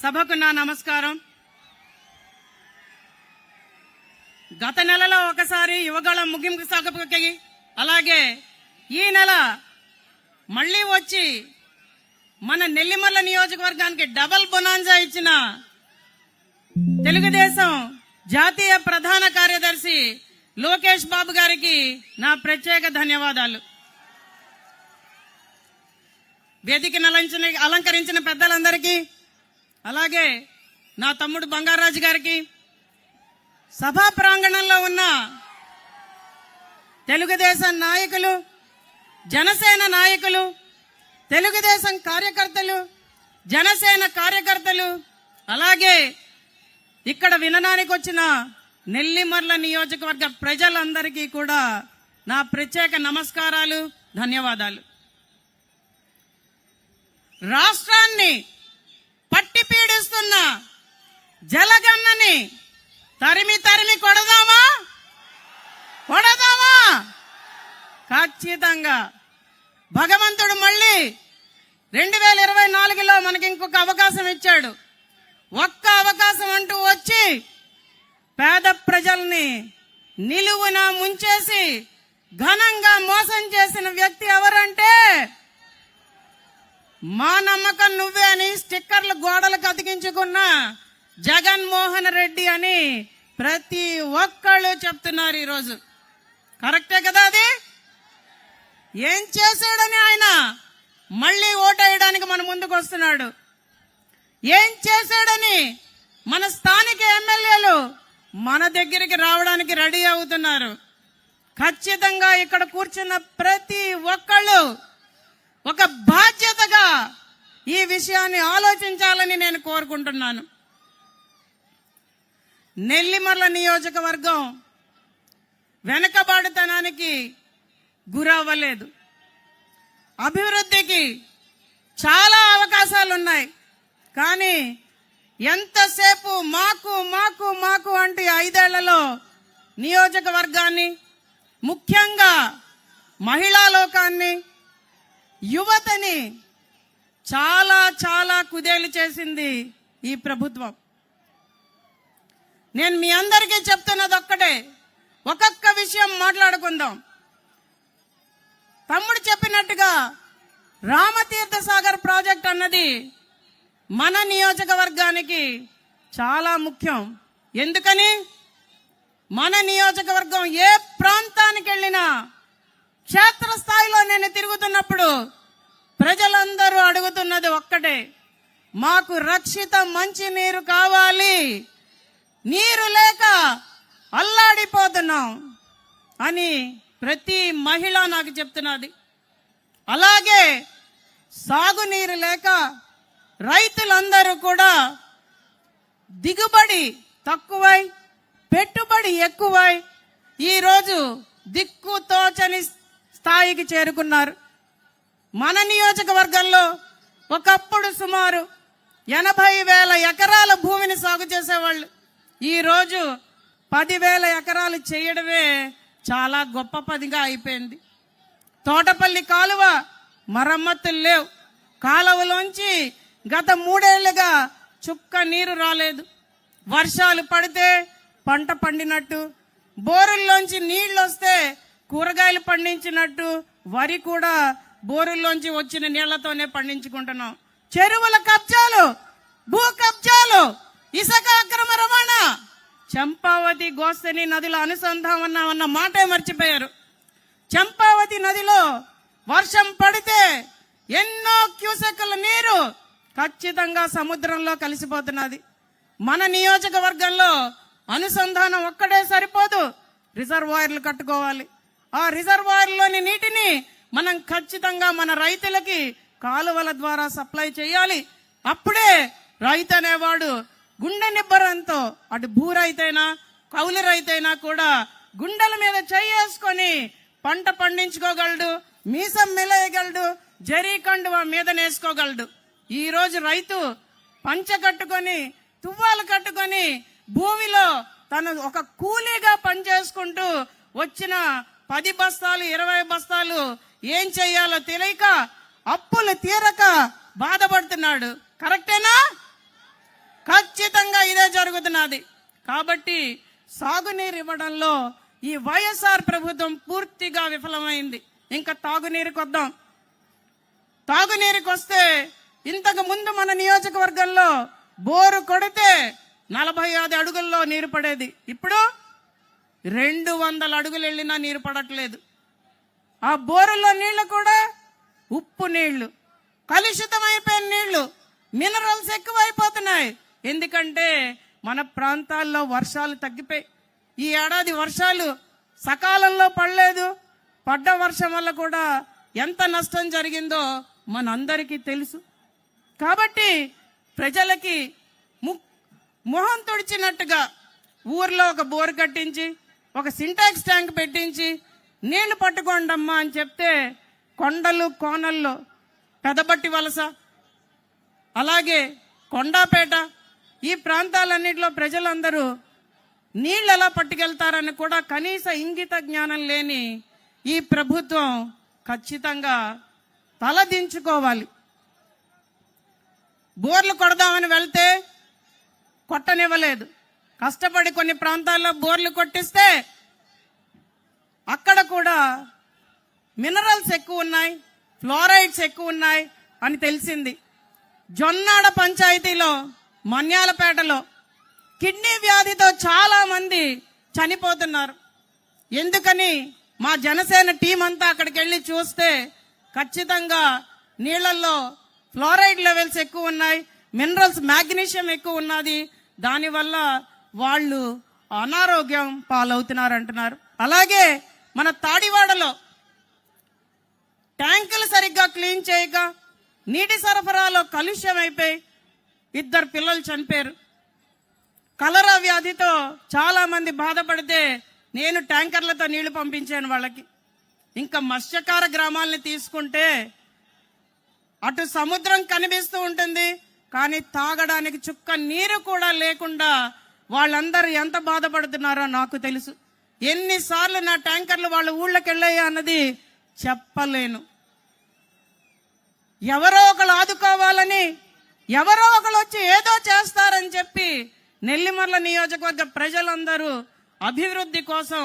సభకు నా నమస్కారం. గత నెలలో ఒకసారి యువగళ ముగింపు సభకి అలాగే ఈ నెల మళ్ళీ వచ్చి మన నెల్లిమర్ల నియోజకవర్గానికి డబల్ బొనాంజా ఇచ్చిన తెలుగుదేశం జాతీయ ప్రధాన కార్యదర్శి లోకేష్ బాబు గారికి నా ప్రత్యేక ధన్యవాదాలు. వేదికను అలంచిన అలంకరించిన పెద్దలందరికీ అలాగే నా తమ్ముడు బంగారాజు గారికి సభా ప్రాంగణంలో ఉన్న తెలుగుదేశం నాయకులు జనసేన నాయకులు తెలుగుదేశం కార్యకర్తలు జనసేన కార్యకర్తలు అలాగే ఇక్కడ వినడానికి వచ్చిన నెల్లిమర్ల నియోజకవర్గ ప్రజలందరికీ కూడా నా ప్రత్యేక నమస్కారాలు ధన్యవాదాలు. రాష్ట్రాన్ని పట్టిపి పీడిస్తున్న జలగన్నని తరిమి తరిమి కొడదామా? కొడదామా? ఖచ్చితంగా. భగవంతుడు మళ్ళీ రెండు వేల ఇరవై నాలుగులో మనకి ఇంకొక అవకాశం ఇచ్చాడు. ఒక్క అవకాశం అంటూ వచ్చి పేద ప్రజల్ని నిలువున ముంచేసి ఘనంగా మోసం చేసిన వ్యక్తి ఎవరంటే మా నమ్మకం నువ్వే అని స్టిక్కర్లు గోడలకు అతికించుకున్న జగన్మోహన్ రెడ్డి అని ప్రతి ఒక్కళ్ళు చెప్తున్నారు ఈరోజు. కరెక్టే కదా అది? ఏం చేశాడని ఆయన? మళ్ళీ ఓటేయడానికి మన ముందుకు వస్తున్నాడు. ఏం చేశాడని? మన స్థానిక ఎమ్మెల్యేలు మన దగ్గరికి రావడానికి రెడీ అవుతున్నారు. ఖచ్చితంగా ఇక్కడ కూర్చున్న ప్రతి ఒక్కళ్ళు ఒక బాధ్యతగా ఈ విషయాన్ని ఆలోచించాలని నేను కోరుకుంటున్నాను. నెల్లిమర్ల నియోజకవర్గం వెనకబాడుతనానికి గురవ్వలేదు. అభివృద్ధికి చాలా అవకాశాలు ఉన్నాయి కానీ ఎంతసేపు మాకు మాకు మాకు అంటే ఐదేళ్ళలో నియోజకవర్గాన్ని ముఖ్యంగా మహిళా లోకాన్ని యువతని చాలా చాలా కుదేలు చేసింది ఈ ప్రభుత్వం. నేను మీ అందరికీ చెప్తున్నది ఒక్కటే. ఒక్కొక్క విషయం మాట్లాడుకుందాం. తమ్ముడు చెప్పినట్టుగా రామతీర్థ సాగర్ ప్రాజెక్ట్ అన్నది మన నియోజకవర్గానికి చాలా ముఖ్యం. ఎందుకని? మన నియోజకవర్గం ఏ ప్రాంతానికి వెళ్ళినా క్షేత్రస్థాయిలో నేను తిరుగుతున్నప్పుడు ప్రజలందరూ అడుగుతున్నది ఒక్కటే. మాకు రక్షిత మంచి నీరు కావాలి. నీరు లేక అల్లాడిపోతున్నాం అని ప్రతి మహిళ నాకు చెప్తున్నది. అలాగే సాగునీరు లేక రైతులందరూ కూడా దిగుబడి తక్కువై పెట్టుబడి ఎక్కువై ఈరోజు దిక్కు తోచని స్థాయికి చేరుకున్నారు. మన నియోజకవర్గంలో ఒకప్పుడు సుమారు ఎనభై వేల ఎకరాల భూమిని సాగు చేసేవాళ్ళు. ఈరోజు పదివేల ఎకరాలు చేయడమే చాలా గొప్ప పదిగా అయిపోయింది. తోటపల్లి కాలువ మరమ్మతులు లేవు. కాలువలోంచి గత మూడేళ్ళుగా చుక్క నీరు రాలేదు. వర్షాలు పడితే పంట పండినట్టు బోరుల్లోంచి నీళ్ళు వస్తే కూరగాయలు పండించినట్టు వరి కూడా బోరుల్లోంచి వచ్చిన నీళ్ళతోనే పండించుకుంటున్నాం. చెరువుల కబ్జాలు భూ కబ్జాలు ఇసుక అక్రమ రవాణా. చంపావతి గోస్తని నదిలో అనుసంధానం అన్న మాటే మర్చిపోయారు. చంపావతి నదిలో వర్షం పడితే ఎన్నో క్యూసెక్కుల నీరు ఖచ్చితంగా సముద్రంలో కలిసిపోతున్నది. మన నియోజకవర్గంలో అనుసంధానం ఒక్కడే సరిపోదు రిజర్వాయర్లు కట్టుకోవాలి. ఆ రిజర్వాయర్లోని నీటిని మనం ఖచ్చితంగా మన రైతులకి కాలువల ద్వారా సప్లై చేయాలి. అప్పుడే రైతు అనేవాడు గుండె నిబ్బరంతో అటు భూ రైతైనా కౌలు రైతైనా కూడా గుండెల మీద చేసుకొని పంట పండించుకోగలడు మీసం మిలయగలడు జరీ కండువ మీద నేసుకోగలడు. ఈ రోజు రైతు పంచ కట్టుకొని తువ్వాలు కట్టుకొని భూమిలో తను ఒక కూలీగా పనిచేసుకుంటూ వచ్చిన పది బస్తాలు ఇరవై బస్తాలు ఏం చెయ్యాలో తెలియక అప్పులు తీరక బాధపడుతున్నాడు. కరెక్టేనా? ఖచ్చితంగా ఇదే జరుగుతున్నది. కాబట్టి సాగునీరు ఇవ్వడంలో ఈ వైఎస్ఆర్ ప్రభుత్వం పూర్తిగా విఫలమైంది. ఇంకా తాగునీరుకి వద్దాం తాగునీరుకి వస్తే ఇంతకు ముందు మన నియోజకవర్గంలో బోరు కొడితే నలభై ఐదు అడుగుల్లో నీరు పడేది. ఇప్పుడు రెండు వందల అడుగులు వెళ్ళినా నీరు పడట్లేదు. ఆ బోరులో నీళ్ళు కూడా ఉప్పు నీళ్ళు. కలుషితమైపోయిన నీళ్ళు. మినరల్స్ ఎక్కువైపోతున్నాయి. ఎందుకంటే మన ప్రాంతాల్లో వర్షాలు తగ్గిపోయి ఈ ఏడాది వర్షాలు సకాలంలో పడలేదు. పడ్డ వర్షం వల్ల కూడా ఎంత నష్టం జరిగిందో మనందరికీ తెలుసు. కాబట్టి ప్రజలకి ము- మొహం తుడిచినట్టుగా ఊర్లో ఒక బోరు కట్టించి ఒక సింటాక్స్ ట్యాంక్ పెట్టించి నీళ్ళు పట్టుకోండమ్మా అని చెప్తే కొండలు కోనల్లో పెదబట్టి వలస. అలాగే కొండాపేట ఈ ప్రాంతాలన్నింటిలో ప్రజలందరూ నీళ్ళు ఎలా పట్టుకెళ్తారని కూడా కనీస ఇంగిత జ్ఞానం లేని ఈ ప్రభుత్వం ఖచ్చితంగా తలదించుకోవాలి బోర్లు కొడదామని వెళ్తే కొట్టనివ్వలేదు. కష్టపడి కొన్ని ప్రాంతాల్లో బోర్లు కొట్టిస్తే అక్కడ కూడా మినరల్స్ ఎక్కువ ఉన్నాయి ఫ్లోరైడ్స్ ఎక్కువ ఉన్నాయి అని తెలిసింది. జొన్నాడ పంచాయతీలో మన్యాలపేటలో కిడ్నీ వ్యాధితో చాలా మంది చనిపోతున్నారు. ఎందుకని మా జనసేన టీం అంతా అక్కడికి వెళ్ళి చూస్తే ఖచ్చితంగా నీళ్ళలో ఫ్లోరైడ్ లెవెల్స్ ఎక్కువ ఉన్నాయి మినరల్స్ మ్యాగ్నీషియం ఎక్కువ ఉన్నది. దానివల్ల వాళ్ళు అనారోగ్యం పాలవుతున్నారు అంటున్నారు అలాగే మన తాడివాడలో ట్యాంకులు సరిగ్గా క్లీన్ చేయక నీటి సరఫరాలో కలుష్యం అయిపోయి ఇద్దరు పిల్లలు చనిపోయారు. కలరా వ్యాధితో చాలా మంది బాధపడితే నేను ట్యాంకర్లతో నీళ్ళు పంపించాను వాళ్ళకి. ఇంకా మత్స్యకార గ్రామాలని తీసుకుంటే అటు సముద్రం కనిపిస్తూ ఉంటుంది కానీ తాగడానికి చుక్క నీరు కూడా లేకుండా వాళ్ళందరూ ఎంత బాధపడుతున్నారో నాకు తెలుసు. ఎన్నిసార్లు నా ట్యాంకర్లు వాళ్ళ ఊళ్ళకి వెళ్ళాయా అన్నది చెప్పలేను. ఎవరో ఒకరు ఆదుకోవాలని ఎవరో ఒకరు వచ్చి ఏదో చేస్తారని చెప్పి నెల్లిమర్ల నియోజకవర్గ ప్రజలందరూ అభివృద్ధి కోసం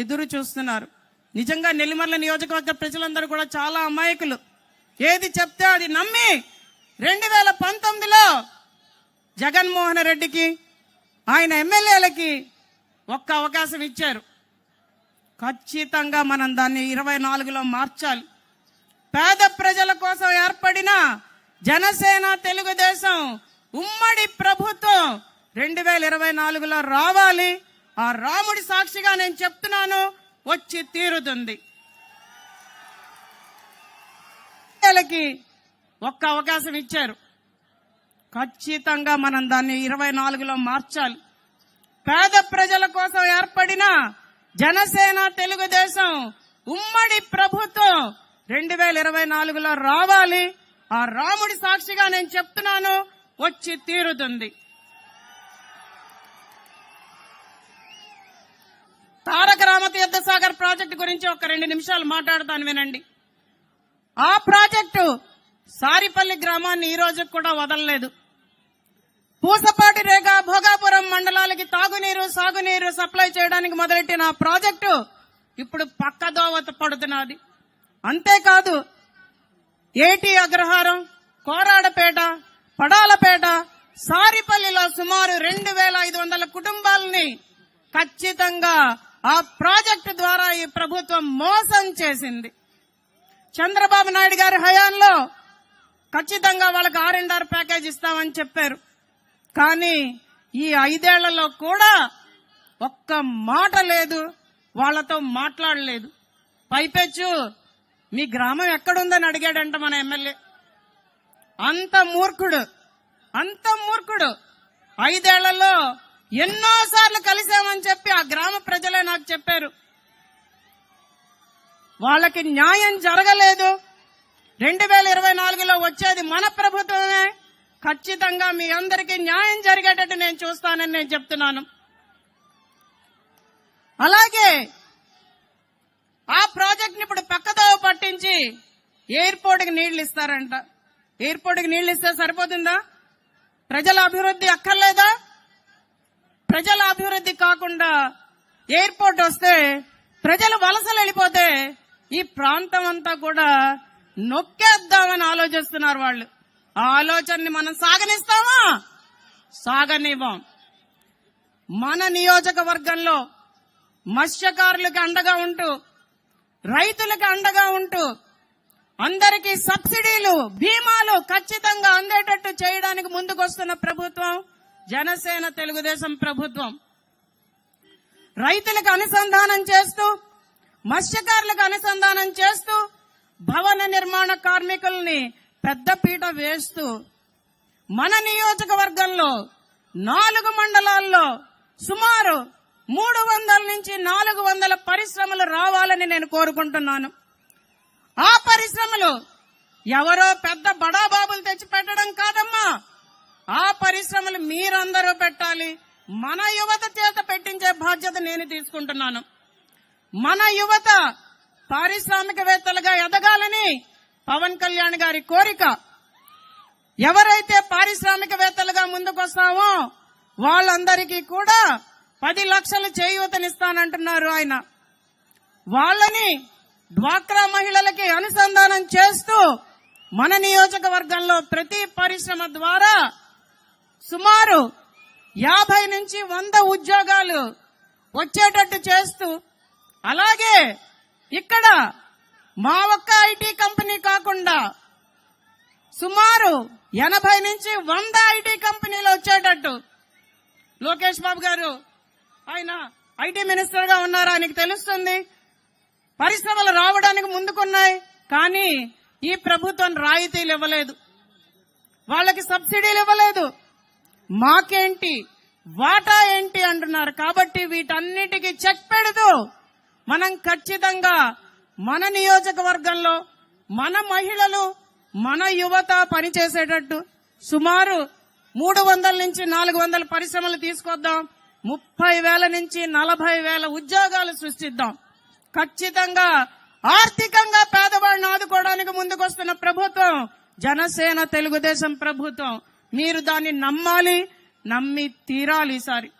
ఎదురు చూస్తున్నారు. నిజంగా నెల్లిమర్ల నియోజకవర్గ ప్రజలందరూ కూడా చాలా అమాయకులు. ఏది చెప్తే అది నమ్మి రెండు వేల పంతొమ్మిదిలో జగన్మోహన్ రెడ్డికి ఆయన ఎమ్మెల్యేలకి ఒక్క అవకాశం ఇచ్చారు. ఖచ్చితంగా మనం దాన్ని ఇరవై నాలుగులో మార్చాలి. పేద ప్రజల కోసం ఏర్పడిన జనసేన తెలుగుదేశం ఉమ్మడి ప్రభుత్వం రెండు వేల ఇరవై నాలుగులో రావాలి. ఆ రాముడి సాక్షిగా నేను చెప్తున్నాను వచ్చి తీరుతుంది. ఒక్క అవకాశం ఇచ్చారు. ఖచ్చితంగా మనం దాన్ని ఇరవై నాలుగులో మార్చాలి. పేద ప్రజల కోసం ఏర్పడిన జనసేన తెలుగుదేశం ఉమ్మడి ప్రభుత్వం రెండు వేల ఇరవై నాలుగులో రావాలి. ఆ రాముడి సాక్షిగా నేను చెప్తున్నాను వచ్చి తీరుతుంది. తారక రామతీర్థ సాగర్ ప్రాజెక్టు గురించి ఒక రెండు నిమిషాలు మాట్లాడతాను వినండి. ఆ ప్రాజెక్టు సారిపల్లి గ్రామాన్ని ఈ రోజు కూడా వదలలేదు. పూసపాటి రేగ భోగాపురం మండలాలకి తాగునీరు సాగునీరు సప్లై చేయడానికి మొదలెట్టిన ప్రాజెక్టు ఇప్పుడు పక్కదోవ పడుతున్నది. అంతేకాదు ఏటి అగ్రహారం కోరాడపేట పడాలపేట సారిపల్లిలో సుమారు రెండు వేల ఐదు వందల కుటుంబాలని ఖచ్చితంగా ఆ ప్రాజెక్టు ద్వారా ఈ ప్రభుత్వం మోసం చేసింది. చంద్రబాబు నాయుడు గారి హయాంలో ఖచ్చితంగా వాళ్ళకి ఆర్ అండ్ ఆర్ ప్యాకేజ్ ఇస్తామని చెప్పారు. కానీ ఈ ఐదేళ్ళలో కూడా ఒక్క మాట లేదు వాళ్ళతో మాట్లాడలేదు. పైపెచ్చు మీ గ్రామం ఎక్కడుందని అడిగాడంట మన ఎమ్మెల్యే. అంత మూర్ఖుడు అంత మూర్ఖుడు. ఐదేళ్ళలో ఎన్నోసార్లు కలిశామని చెప్పి ఆ గ్రామ ప్రజలే నాకు చెప్పారు. వాళ్ళకి న్యాయం జరగలేదు. రెండు వేల ఇరవై నాలుగులో వచ్చేది మన ప్రభుత్వమే. ఖచ్చితంగా మీ అందరికీ న్యాయం జరిగేటట్టు నేను చూస్తానని నేను చెప్తున్నాను. అలాగే ఆ ప్రాజెక్ట్ని ఇప్పుడు పక్కదోవ పట్టించి ఎయిర్పోర్ట్కి నీళ్ళు ఇస్తారంట ఎయిర్పోర్ట్కి నీళ్ళు ఇస్తే సరిపోతుందా? ప్రజల అభివృద్ధి అక్కర్లేదా? ప్రజల అభివృద్ధి కాకుండా ఎయిర్పోర్ట్ వస్తే ప్రజలు వలసలు వెళ్ళిపోతే ఈ ప్రాంతం అంతా కూడా నొక్కేద్దామని ఆలోచిస్తున్నారు వాళ్ళు. ఆలోచనని మనం సాగనిస్తామా? సాగనివ్వం. మన నియోజకవర్గంలో మత్స్యకారులకు అండగా ఉంటూ రైతులకు అండగా ఉంటూ అందరికీ సబ్సిడీలు బీమాలు ఖచ్చితంగా అందేటట్టు చేయడానికి ముందుకొస్తున్న ప్రభుత్వం జనసేన తెలుగుదేశం ప్రభుత్వం. రైతులకు అనుసంధానం చేస్తూ మత్స్యకారులకు అనుసంధానం చేస్తూ భవన నిర్మాణ కార్మికుల్ని పెద్దపీట వేస్తూ మన నియోజకవర్గంలో నాలుగు మండలాల్లో సుమారు మూడు వందల నుంచి నాలుగు వందల పరిశ్రమలు రావాలని నేను కోరుకుంటున్నాను. ఆ పరిశ్రమలు ఎవరో పెద్ద బడాబాబులు తెచ్చి పెట్టడం కాదమ్మా. ఆ పరిశ్రమలు మీరందరూ పెట్టాలి. మన యువత చేత పెట్టించే బాధ్యత నేను తీసుకుంటున్నాను. మన యువత పారిశ్రామికవేత్తలుగా ఎదగాలని పవన్ కళ్యాణ్ గారి కోరిక. ఎవరైతే పారిశ్రామికవేత్తలుగా ముందుకొస్తామో వాళ్ళందరికీ కూడా పది లక్షలు చేయూతనిస్తానంటున్నారు ఆయన. వాళ్ళని డ్వాక్రా మహిళలకి అనుసంధానం చేస్తూ మన నియోజకవర్గంలో ప్రతి పరిశ్రమ ద్వారా సుమారు యాభై నుంచి వంద ఉద్యోగాలు వచ్చేటట్టు చేస్తూ అలాగే ఇక్కడ మా ఒక్క ఐటీ కంపెనీ కాకుండా సుమారు ఎనభై నుంచి వంద ఐటీ కంపెనీలు వచ్చేటట్టు. లోకేష్ బాబు గారు ఆయన ఐటీ మినిస్టర్గా ఉన్నారు ఆయనకు తెలుస్తుంది? పరిశ్రమలు రావడానికి ముందుకున్నాయి కానీ ఈ ప్రభుత్వం రాయితీలు ఇవ్వలేదు. వాళ్ళకి సబ్సిడీలు ఇవ్వలేదు. మాకేంటి? వాటా ఏంటి అంటున్నారు. కాబట్టి వీటన్నిటికీ చెక్ పెడుతూ మనం ఖచ్చితంగా మన నియోజకవర్గంలో మన మహిళలు మన యువత పనిచేసేటట్టు సుమారు మూడు వందల నుంచి నాలుగు వందల పరిశ్రమలు తీసుకొద్దాం. ముప్పై వేల నుంచి నలభై వేల ఉద్యోగాలు సృష్టిద్దాం. ఖచ్చితంగా ఆర్థికంగా పేదవాడిని ఆదుకోవడానికి ముందుకొస్తున్న ప్రభుత్వం జనసేన తెలుగుదేశం ప్రభుత్వం. మీరు దాన్ని నమ్మాలి నమ్మి తీరాలి ఈసారి.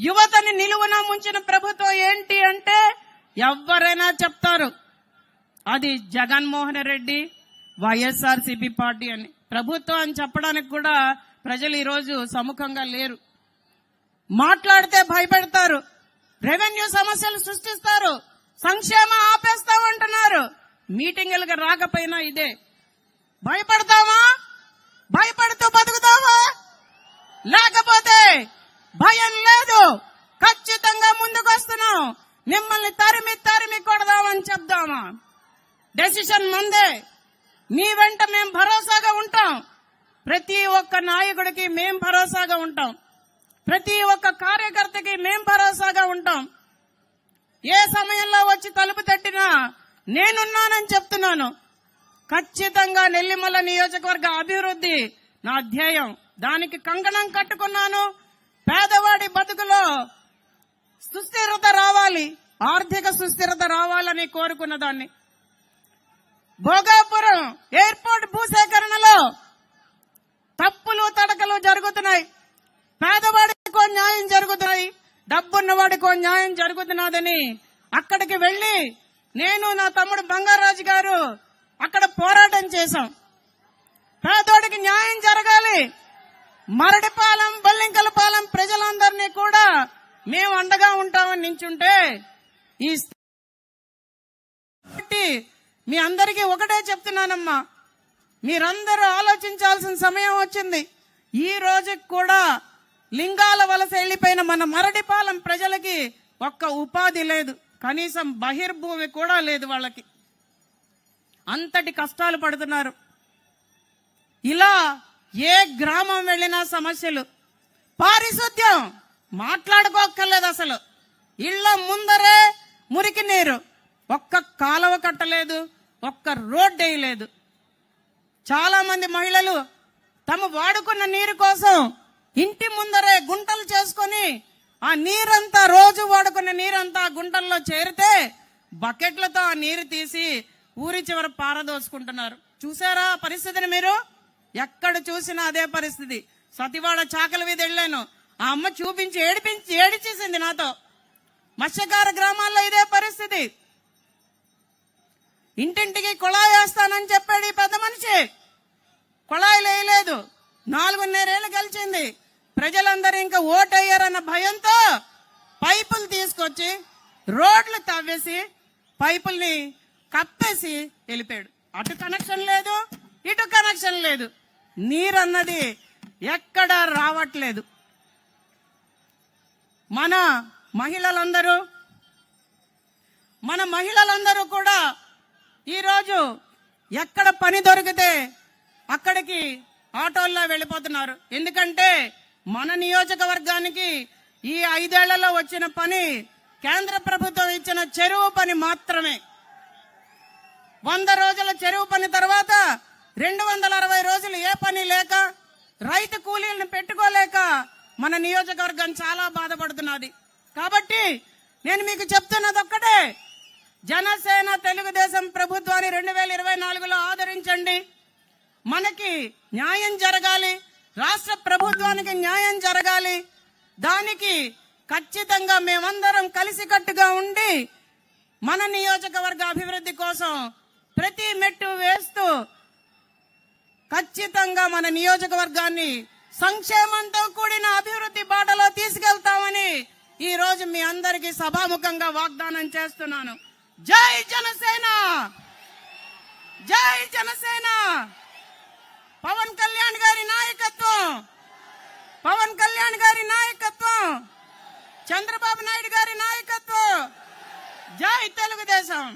యువతని నిలువున ముంచిన ప్రభుత్వం ఏంటి అంటే ఎవరైనా చెప్తారు. అది జగన్మోహన్ రెడ్డి వైఎస్ఆర్సీపీ పార్టీ అని. ప్రభుత్వం అని చెప్పడానికి కూడా ప్రజలు ఈరోజు సముఖంగా లేరు. మాట్లాడితే భయపెడతారు. రెవెన్యూ సమస్యలు సృష్టిస్తారు. సంక్షేమం ఆపేస్తామంటున్నారు. మీటింగులకు రాకపోయినా ఇదే. భయపడతావా? భయపడుతూ బతుకుతావా? లేకపోతే భయం లేదు. ఖచ్చితంగా ముందుకు వస్తున్నాం మిమ్మల్ని తరిమి తరిమి కొడదామని చెప్దామా? డెసిషన్ ముందే. మీ వెంట మేము భరోసాగా ఉంటాం. ప్రతి ఒక్క నాయకుడికి మేం భరోసాగా ఉంటాం. ప్రతి ఒక్క కార్యకర్తకి మేం భరోసాగా ఉంటాం. ఏ సమయంలో వచ్చి తలుపు తట్టినా నేనున్నానని చెప్తున్నాను. ఖచ్చితంగా నెల్లిమల్ల నియోజకవర్గ అభివృద్ధి నా ధ్యేయం. దానికి కంకణం కట్టుకున్నాను. పేదవాడి బతుకులో సుస్థిరత రావాలి. ఆర్థిక సుస్థిరత రావాలని కోరుకున్న దాన్ని. భోగాపురం ఎయిర్పోర్ట్ భూసేకరణలో తప్పులు తడకలు జరుగుతున్నాయి. పేదవాడికో న్యాయం జరుగుతున్నాయి. డబ్బున్నవాడికో న్యాయం జరుగుతున్నదని అక్కడికి వెళ్ళి నేను నా తమ్ముడు బంగారాజు గారు అక్కడ పోరాటం చేశాం. పేదోడికి న్యాయం జరగాలి. మరడిపాలెం బల్లింకలపాలెం ప్రజలందరినీ కూడా మేము అండగా ఉంటామని నించుంటే ఈ మీ అందరికీ ఒకటే చెప్తున్నానమ్మా. మీరందరూ ఆలోచించాల్సిన సమయం వచ్చింది. ఈ రోజుకి కూడా లింగాల వలస వెళ్ళిపోయిన మన మరడిపాలెం ప్రజలకి ఒక్క ఉపాధి లేదు. కనీసం బహిర్భూమి కూడా లేదు వాళ్ళకి. అంతటి కష్టాలు పడుతున్నారు. ఇలా ఏ గ్రామం వెళ్ళినా సమస్యలు. పారిశుద్ధ్యం. మాట్లాడుకోక్కర్లేదు అసలు. ఇళ్ళ ముందరే మురికి నీరు. ఒక్క కాలువ కట్టలేదు ఒక్క రోడ్డు వేయలేదు. చాలామంది మహిళలు తమ వాడుకున్న నీరు కోసం ఇంటి ముందరే గుంటలు చేసుకొని ఆ నీరంతా రోజు వాడుకున్న నీరంతా గుంటల్లో చేరితే బకెట్లతో ఆ నీరు తీసి ఊరి చివర పారదోసుకుంటున్నారు. చూసారా పరిస్థితిని మీరు? ఎక్కడ చూసినా అదే పరిస్థితి. సతివాడ చాకల వీధి వెళ్ళాను. ఆ అమ్మ చూపించి ఏడిపించి ఏడిచేసింది నాతో. మత్స్యకార గ్రామాల్లో ఇదే పరిస్థితి. ఇంటింటికి కుళాయి వేస్తానని చెప్పాడు ఈ పెద్ద మనిషి. కుళాయిలు వేయలేదు నాలుగున్నరేళ్ళు గెలిచింది. ప్రజలందరూ ఇంకా ఓటయ్యారన్న భయంతో పైపులు తీసుకొచ్చి రోడ్లు తవ్వేసి పైపుల్ని కప్పేసి వెళ్ళిపోయాడు. అటు కనెక్షన్ లేదు ఇటు కనెక్షన్ లేదు. నీరన్నది ఎక్కడా రావట్లేదు. మన మహిళలందరూ మన మహిళలందరూ కూడా ఈరోజు ఎక్కడ పని దొరికితే అక్కడికి ఆటోల్లో వెళ్ళిపోతున్నారు. ఎందుకంటే మన నియోజకవర్గానికి ఈ ఐదేళ్ళలో వచ్చిన పని కేంద్ర ప్రభుత్వం ఇచ్చిన చెరువు పని మాత్రమే. వంద రోజుల చెరువు పని తర్వాత రెండు వందల అరవై రోజులు ఏ పని లేక రైతు కూలీలను పెట్టుకోలేక మన నియోజకవర్గం చాలా బాధపడుతున్నది. కాబట్టి నేను మీకు చెప్తున్నది ఒక్కటే జనసేన తెలుగుదేశం ప్రభుత్వాన్ని రెండు వేల ఇరవై నాలుగులో ఆదరించండి. మనకి న్యాయం జరగాలి. రాష్ట్ర ప్రభుత్వానికి న్యాయం జరగాలి. దానికి ఖచ్చితంగా మేమందరం కలిసికట్టుగా ఉండి మన నియోజకవర్గ అభివృద్ధి కోసం ప్రతి మెట్టు వేస్తూ ఖచ్చితంగా మన నియోజకవర్గాన్ని సంక్షేమంతో కూడిన అభివృద్ధి బాటలో తీసుకెళ్తామని ఈ రోజు మీ అందరికీ సభాముఖంగా వాగ్దానం చేస్తున్నాను. జై జనసేన! జై జనసేన! పవన్ కళ్యాణ్ గారి నాయకత్వం! పవన్ కళ్యాణ్ గారి నాయకత్వం! చంద్రబాబు నాయుడు గారి నాయకత్వం! జై తెలుగుదేశం!